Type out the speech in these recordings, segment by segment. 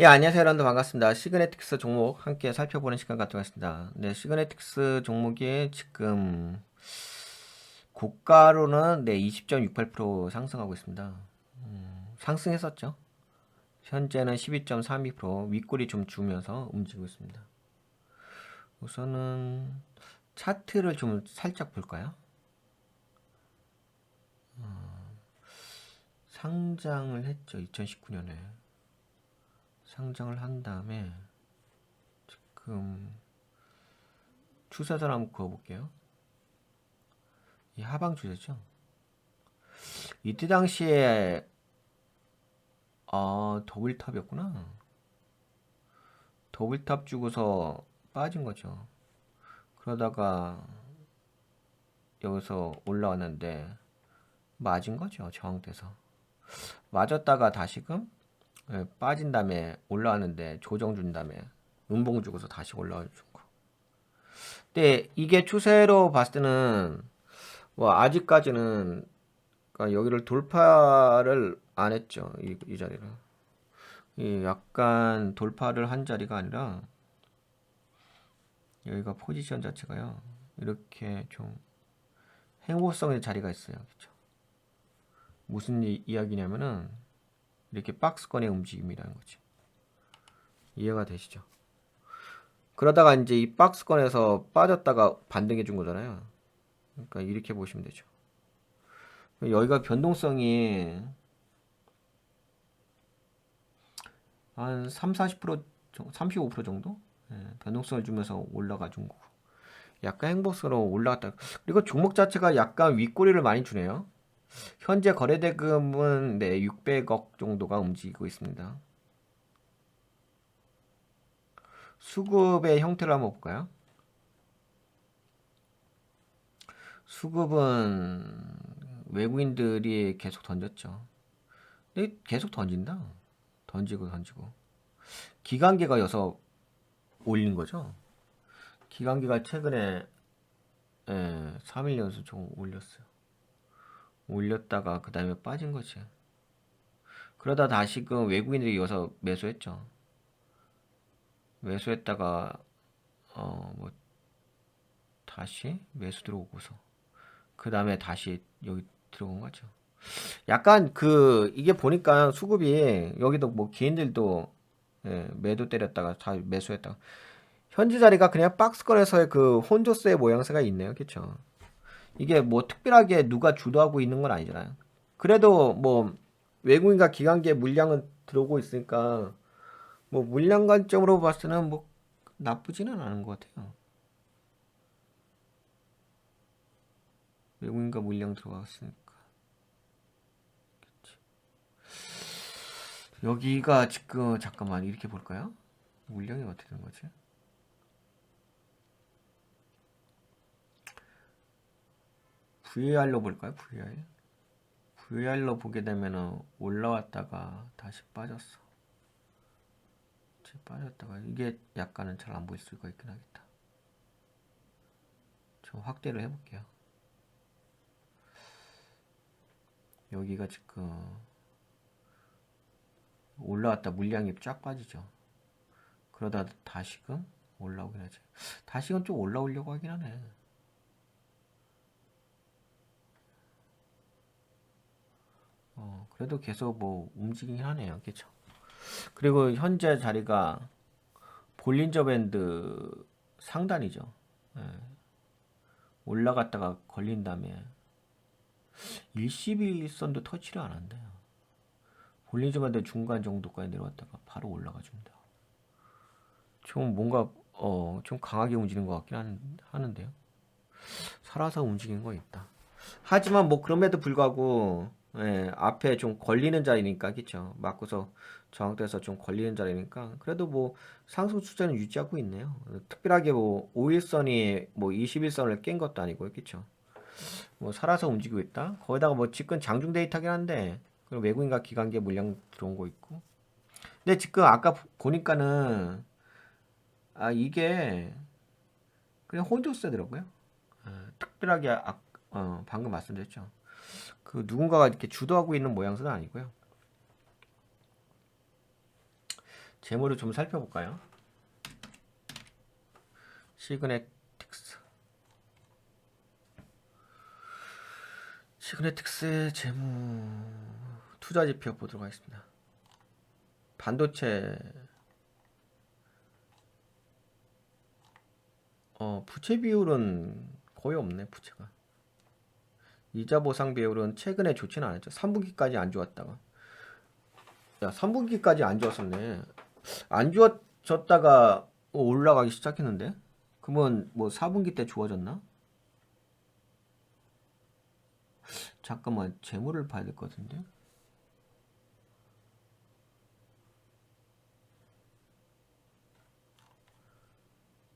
예, 안녕하세요, 여러분들 반갑습니다. 시그네틱스 종목 함께 살펴보는 시간 갖도록 하겠습니다. 네, 시그네틱스 종목이 지금 고가로는 네, 20.68% 상승하고 있습니다. 음, 상승했었죠. 현재는 12.32% 윗골이 좀 주면서 움직이고 있습니다. 우선은 차트를 좀 살짝 볼까요? 어, 상장을 했죠, 2019년에. 상장을 한 다음에 지금 추세선 한번 그어볼게요. 이 하방 추세죠. 이때 당시에 아 더블탑이었구나. 더블탑 주고서 빠진 거죠. 그러다가 여기서 올라왔는데 맞은 거죠. 저항돼서 맞았다가 다시금 예, 빠진 다음에 올라왔는데 조정 준 다음에 음봉 주고서 다시 올라와 준 거. 근데 이게 추세로 봤을 때는 뭐 아직까지는 그러니까 여기를 돌파를 안 했죠. 이, 이 자리를. 이 약간 돌파를 한 자리가 아니라 여기가 포지션 자체가요. 이렇게 좀 행보성의 자리가 있어요. 그렇죠? 무슨 이, 이야기냐면은 이렇게 박스권의 움직임이라는 거지. 이해가 되시죠? 그러다가 이제 이 박스권에서 빠졌다가 반등해 준 거잖아요. 그러니까 이렇게 보시면 되죠. 여기가 변동성이 한 3, 40% 35% 정도 예, 변동성을 주면서 올라가 준 거고 약간 행보성으로 올라갔다. 그리고 종목 자체가 약간 윗꼬리를 많이 주네요. 현재 거래대금은 네, 600억 정도가 움직이고 있습니다. 수급의 형태를 한번 볼까요? 수급은 외국인들이 계속 던졌죠. 근데 계속 던진다. 던지고 던지고. 기관계가 여서 올린 거죠. 기관계가 최근에 예, 3일 연속 좀 올렸어요. 올렸다가 그 다음에 빠진 거지. 그러다 다시금 외국인들이 이어서 매수했죠. 매수했다가 어 뭐 다시 매수 들어오고서 그 다음에 다시 여기 들어온 거죠. 약간 그 이게 보니까 수급이 여기도 뭐 개인들도 예, 매도 때렸다가 다 매수했다가 현재 자리가 그냥 박스권에서의 그 혼조세의 모양새가 있네요. 그렇죠? 이게 뭐 특별하게 누가 주도하고 있는 건 아니잖아요. 그래도 뭐 외국인과 기관계 물량은 들어오고 있으니까 뭐 물량 관점으로 봤을 때는 뭐 나쁘지는 않은 것 같아요. 외국인과 물량 들어갔으니까. 그치. 여기가 지금 잠깐만 이렇게 볼까요? 물량이 어떻게 된 거지? VAR로 볼까요? VAR? VAR로 보게 되면은 올라왔다가 다시 빠졌어. 빠졌다가 이게 약간은 잘 안 보일 수가 있긴 하겠다. 좀 확대를 해볼게요. 여기가 지금 올라왔다 물량이 쫙 빠지죠. 그러다 다시금 올라오긴 하지. 다시금 좀 올라오려고 하긴 하네. 어, 그래도 계속 뭐 움직이긴 하네요. 그쵸? 그리고 현재 자리가 볼린저 밴드 상단이죠. 예. 올라갔다가 걸린 다음에 일시일선도 터치를 안 한대요. 볼린저 밴드 중간 정도까지 내려왔다가 바로 올라가 줍니다. 좀 뭔가 어, 좀 강하게 움직이는 것 같긴 한, 하는데요. 살아서 움직이는 거 있다. 하지만 뭐 그럼에도 불구하고 예, 앞에 좀 걸리는 자리니까 그쵸? 맞고서 저항돼서 좀 걸리는 자리니까. 그래도 뭐 상승 추세는 유지하고 있네요. 특별하게 뭐 5일선이 뭐 21선을 깬 것도 아니고 그쵸? 뭐 살아서 움직이고 있다? 거기다가 뭐 지금 장중 데이터긴 한데 외국인과 기관계 물량 들어온 거 있고. 근데 지금 아까 보니까는 아 이게 그냥 혼조세더라고요. 아, 특별하게 아, 어, 방금 말씀드렸죠 그 누군가가 이렇게 주도하고 있는 모양새는 아니고요. 재물을 좀 살펴볼까요? 시그네틱스 시그네틱스의 재무 투자 지표 보도록 하겠습니다. 반도체 어 부채 비율은 거의 없네 부채가 이자 보상 비율은 최근에 좋지는 않았죠. 3분기까지 안 좋았다가. 야 3분기까지 안 좋았었네. 안 좋아졌다가 올라가기 시작했는데? 그러면 뭐 4분기 때 좋아졌나? 잠깐만 재물을 봐야 될 것 같은데?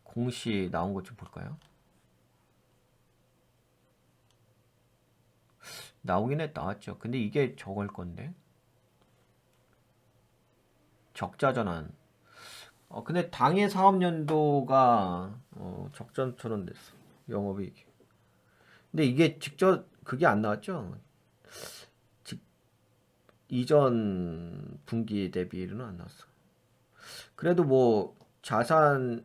공시 나온 것 좀 볼까요? 나오긴 해 나왔죠. 근데 이게 저걸 건데 적자 전환. 어 근데 당해 사업 연도가 어, 적전처럼 됐어. 영업이익. 근데 이게 직접 그게 안 나왔죠? 직, 이전 분기 대비로는 안 나왔어. 그래도 뭐 자산이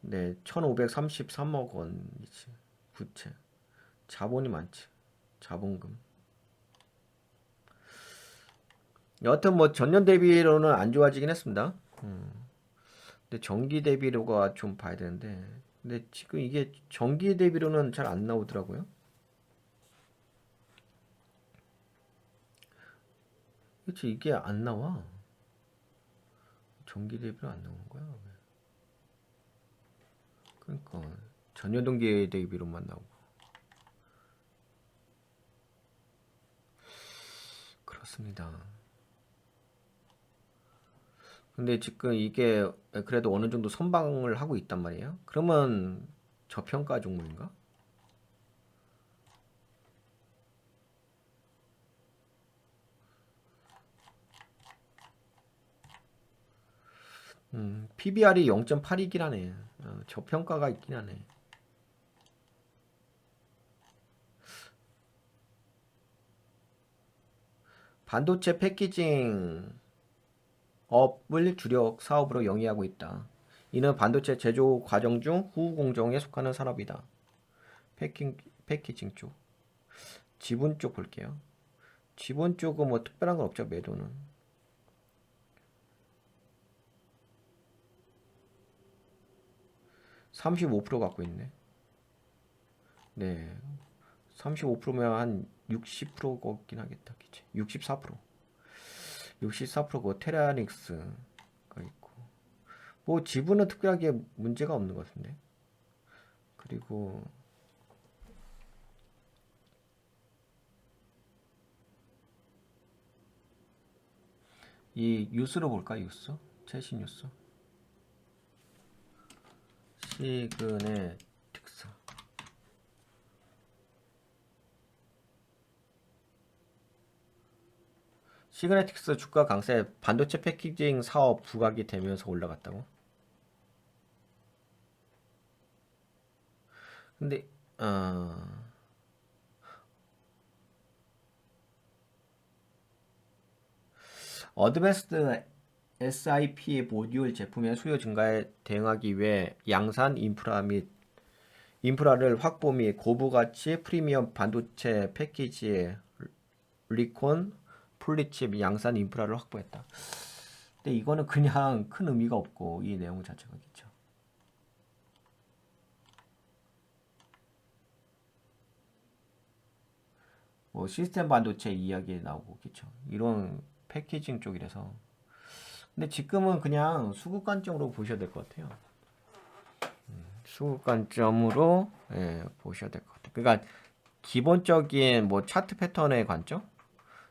네 1,533억 원이지 부채. 자본이 많지. 자본금. 여하튼 뭐 전년 대비로는 안 좋아지긴 했습니다. 음. 근데 정기 대비로가 좀 봐야 되는데, 근데 지금 이게 정기 대비로는 잘 안 나오더라고요. 그치 이게 안 나와. 정기 대비로 안 나오는 거야. 왜? 그러니까 전년 동기 대비로만 나오고. 그렇습니다. 근데 지금 이게 그래도 어느 정도 선방을 하고 있단 말이에요. 그러면 저평가 종목인가? 음, PBR이 0.8이긴 하네. 어, 저평가가 있긴 하네. 반도체 패키징 업을 주력 사업으로 영위하고 있다. 이는 반도체 제조 과정 중후 공정에 속하는 산업이다. 패킹, 패키징 쪽. 지분 쪽 볼게요. 지분 쪽은 뭐 특별한 건 없죠, 매도는. (35% 갖고 있네) 네 35%면 한 60% 걷긴 하겠다. 그치? 64%. 64%고 테라닉스가 있고. 뭐 지분은 특별하게 문제가 없는 것 같은데. 그리고 이 뉴스로 볼까? 뉴스? 최신 뉴스. 시그넷 시그네틱스 주가 강세 반도체 패키징 사업 부각이 되면서 올라갔다고? 근데 어... 어드밴스드 SIP 모듈 제품의 수요 증가에 대응하기 위해 양산 인프라 및 인프라를 확보 및 고부가치 프리미엄 반도체 패키지의 리콘 폴리칩 양산 인프라를 확보했다. 근데 이거는 그냥 큰 의미가 없고 이 내용 자체가 그렇죠. 뭐 시스템 반도체 이야기 나오고 그렇죠. 이런 패키징 쪽이라서 근데 지금은 그냥 수급 관점으로 보셔야 될 것 같아요. 음, 수급 관점으로 예, 보셔야 될 것 같아요. 그러니까 기본적인 뭐 차트 패턴의 관점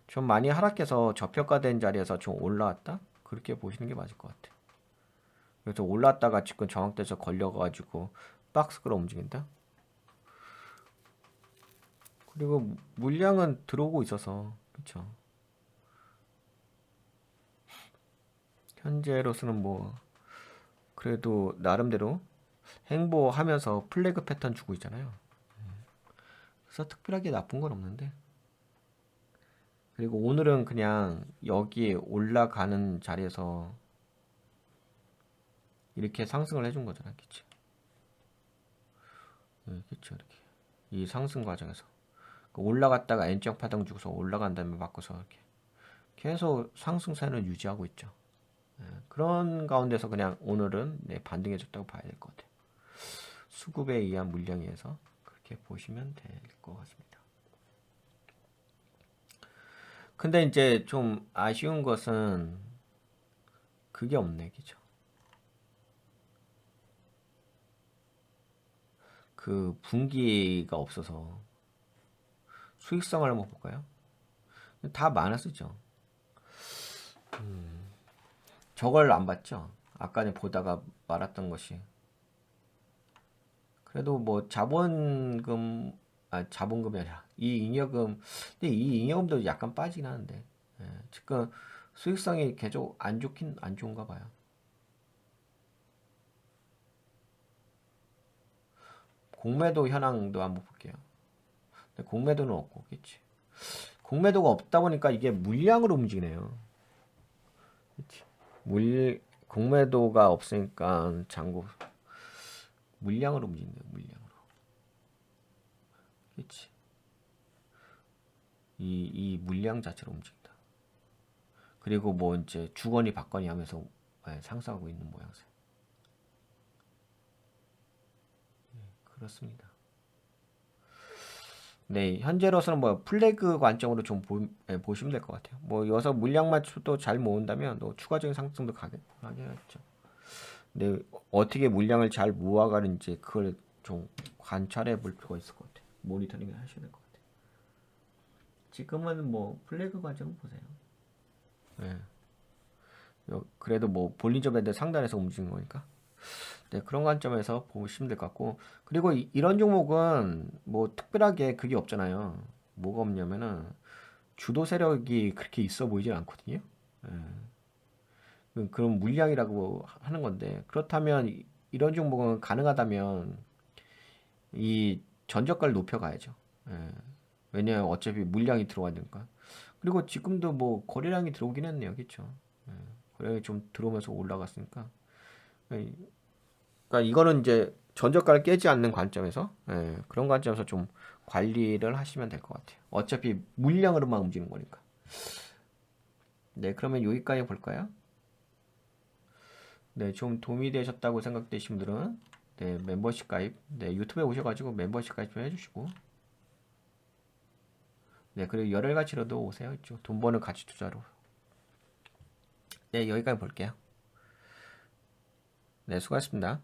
좀 많이 하락해서 저평가된 자리에서 좀 올라왔다? 그렇게 보시는 게 맞을 것 같아요. 그래서 올랐다가 지금 정확돼서 걸려가지고 박스로 움직인다? 그리고 물량은 들어오고 있어서 그쵸 현재로서는 뭐 그래도 나름대로 행보하면서 플래그 패턴 주고 있잖아요. 그래서 특별하게 나쁜 건 없는데 그리고 오늘은 그냥 여기 올라가는 자리에서 이렇게 상승을 해준 거잖아, 그치? 네, 그쵸, 이렇게. 이 상승 과정에서. 그 올라갔다가 N자 파동 주고서 올라간 다음에 바꿔서 이렇게. 계속 상승세는 유지하고 있죠. 예, 그런 가운데서 그냥 오늘은 네, 반등해줬다고 봐야 될 것 같아요. 수급에 의한 물량에 의해서 그렇게 보시면 될 것 같습니다. 근데 이제 좀 아쉬운 것은 그게 없네, 그죠? 그 분기가 없어서 수익성을 한번 볼까요? 다 많았었죠. 음, 저걸 안 봤죠. 아까 전 보다가 말았던 것이. 그래도 뭐 자본금 아 자본금이 아니라 이 잉여금 근데 이 잉여금도 약간 빠지긴 하는데 예, 지금 수익성이 계속 안 좋긴 안 좋은가 봐요. 공매도 현황도 한번 볼게요. 공매도는 없고 그치 공매도가 없다 보니까 이게 물량으로 움직이네요. 그치 물 공매도가 없으니까 장고 물량으로 움직인대요. 물량 그치 이, 이 물량 자체로 움직인다. 그리고 뭐 이제 주거니 받거니 하면서 예, 상승하고 있는 모양새. 예, 그렇습니다. 네, 현재로서는 뭐 플래그 관점으로 좀 보, 예, 보시면 될 것 같아요. 뭐 여기서 물량만 또 잘 모은다면 또 추가적인 상승도 가게 하겠죠. 네, 어떻게 물량을 잘 모아가는지 그걸 좀 관찰해 볼 필요가 있을 것 같아요. 모니터링을 하셔야 될 것 같아요. 지금은 뭐 플래그 관점 보세요. 네. 요- 그래도 뭐 볼린저 밴드 상단에서 움직이는 거니까. 네, 그런 관점에서 보시면 될 것 같고. 그리고 이, 런 종목은 뭐 특별하게 그게 없잖아요. 뭐가 없냐면은 주도 세력이 그렇게 있어 보이진 않거든요. 예. 그- 그런 물량이라고 하는 건데 그렇다면 이- 이런 종목은 가능하다면 이 전저가를 높여가야죠. 예. 왜냐하면 어차피 물량이 들어가니까. 그리고 지금도 뭐 거래량이 들어오긴 했네요. 그렇죠? 예. 거래량이 좀 들어오면서 올라갔으니까. 예. 그러니까 이거는 이제 전저가를 깨지 않는 관점에서 예, 그런 관점에서 좀 관리를 하시면 될 것 같아요. 어차피 물량으로만 움직이는 거니까. 네, 그러면 여기까지 볼까요? 네, 좀 도움이 되셨다고 생각되신 분들은 네, 멤버십 가입, 네, 유튜브에 오셔가지고 멤버십 가입 좀 해주시고 네, 그리고 열혈 가치로도 오세요. 이쪽 돈 버는 가치 투자로. 네, 여기까지 볼게요. 네, 수고하셨습니다.